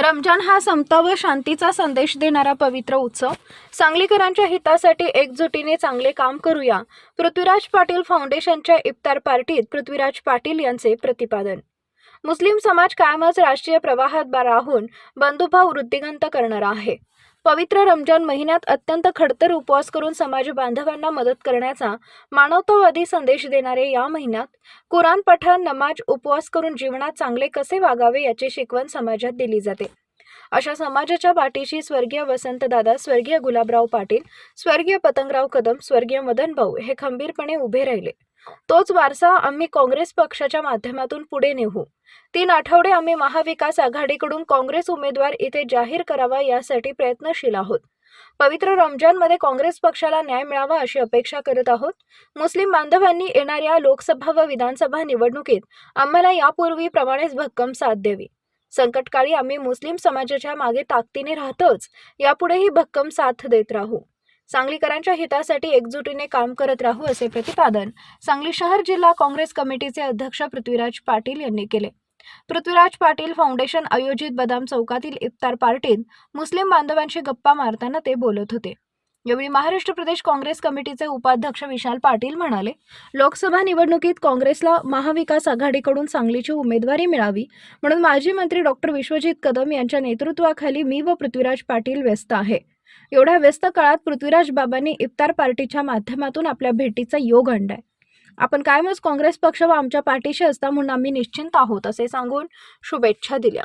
रमजान हा समता व शांतीचा संदेश देणारा पवित्र उत्सव. सांगलीकरांच्या हितासाठी एकजुटीने चांगले काम करूया. पृथ्वीराज पाटील फाउंडेशनच्या इफ्तार पार्टीत पृथ्वीराज पाटील यांचे प्रतिपादन. मुस्लिम समाज कायमच राष्ट्रीय प्रवाहात राहून बंधुभाव वृद्धिगंत करणारा आहे. पवित्र रमजान महिन्यात अत्यंत खडतर उपवास करून समाज बांधवांना मदत करण्याचा मानवतावादी संदेश देणारे या महिन्यात कुराण पठण नमाज उपवास करून जीवनात चांगले कसे वागावे याची शिकवण समाजात दिली जाते. अशा समाजाच्या पाठीशी स्वर्गीय वसंतदादा स्वर्गीय गुलाबराव पाटील स्वर्गीय पतंगराव कदम स्वर्गीय मदन भाऊ हे खंबीरपणे उभे राहिले. तोच वारसा आम्ही काँग्रेस पक्षाच्या माध्यमातून पुढे नेऊ. तीन आठवडे आम्ही महाविकास आघाडीकडून काँग्रेस उमेदवार इथे जाहीर करावा यासाठी प्रयत्नशील आहोत. पवित्र रमजानमध्ये काँग्रेस पक्षाला न्याय मिळावा अशी अपेक्षा करत आहोत. मुस्लिम बांधवांनी येणाऱ्या लोकसभा व विधानसभा निवडणुकीत आम्हाला यापूर्वीप्रमाणेच भक्कम साथ द्यावी. संकटकाळी आम्ही मुस्लिम समाजाच्या मागे ताकदीने राहतोच यापुढेही भक्कम साथ देत राहू. सांगलीकरांच्या हितासाठी एकजुटीने काम करत राहू असे प्रतिपादन सांगली शहर जिल्हा काँग्रेस कमिटीचे अध्यक्ष पृथ्वीराज पाटील यांनी केले. पृथ्वीराज पाटील फाउंडेशन आयोजित बदाम चौकातील इफ्तार पार्टीत मुस्लिम बांधवांशी गप्पा मारताना ते बोलत होते. यावेळी महाराष्ट्र प्रदेश काँग्रेस कमिटीचे उपाध्यक्ष विशाल पाटील म्हणाले लोकसभा निवडणुकीत काँग्रेसला महाविकास आघाडीकडून सांगलीची उमेदवारी मिळावी म्हणून माजी मंत्री डॉक्टर विश्वजित कदम यांच्या नेतृत्वाखाली मी व पृथ्वीराज पाटील व्यस्त आहे. एवढ्या व्यस्त काळात पृथ्वीराज बाबांनी इफ्तार पार्टीच्या माध्यमातून आपल्या भेटीचा योग आणलाय. आपण कायमच काँग्रेस पक्ष व आमच्या पाठीशी असता म्हणून आम्ही निश्चिंत आहोत असे सांगून शुभेच्छा दिल्या.